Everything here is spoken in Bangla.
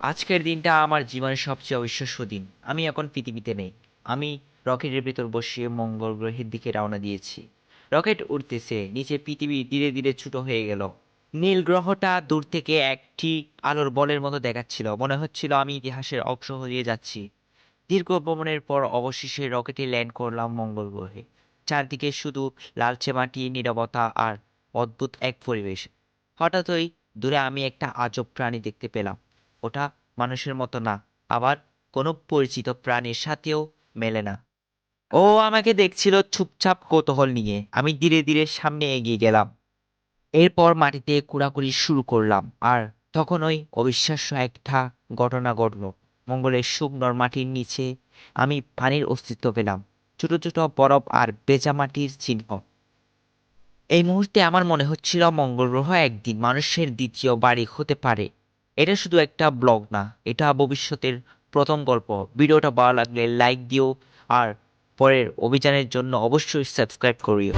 আজকের দিনটা আমার জীবনের সবচেয়ে অবিশ্বাস্য দিন। আমি এখন পৃথিবীতে নেই। আমি রকেটের ভেতর বসিয়ে মঙ্গল গ্রহের দিকে রওনা দিয়েছি। রকেট উঠতেছে নিচে পৃথিবী ধীরে ধীরে ছোট হয়ে গেল। নীল গ্রহটা দূর থেকে একটি আলোর বলের মতো দেখাচ্ছিল। মনে হচ্ছিল আমি ইতিহাসের অংশ হয়ে যাচ্ছি। দীর্ঘ ভ্রমণের পর অবশেষে রকেটে ল্যান্ড করলাম মঙ্গল গ্রহে। চারদিকে শুধু লালচে মাটি, নীরবতা আর অদ্ভুত এক পরিবেশ। হঠাৎই দূরে আমি একটা আজব প্রাণী দেখতে পেলাম। ওটা মানুষের মতো না, আবার কোনো পরিচিত প্রাণীর সাথেও মেলে না। ও আমাকে দেখছিল চুপচাপ কৌতূহল নিয়ে। আমি ধীরে ধীরে সামনে এগিয়ে গেলাম। এরপর মাটিতে কুড়াকুড়ি শুরু করলাম আর তখন ওই অবিশ্বাস্য একটা ঘটনা ঘটলো। মঙ্গলের শুকনোর মাটির নিচে আমি পানির অস্তিত্ব পেলাম। ছোট ছোট বরফ আর বেজা মাটির চিহ্ন। এই মুহূর্তে আমার মনে হচ্ছিল মঙ্গল গ্রহ একদিন মানুষের দ্বিতীয় বাড়ি হতে পারে। এটা শুধু একটা ব্লগ না, এটা ভবিষ্যতের প্রথম গল্প। ভিডিওটা ভালো লাগলে লাইক দিও আর পরের অভিযানের জন্য অবশ্যই সাবস্ক্রাইব করিও।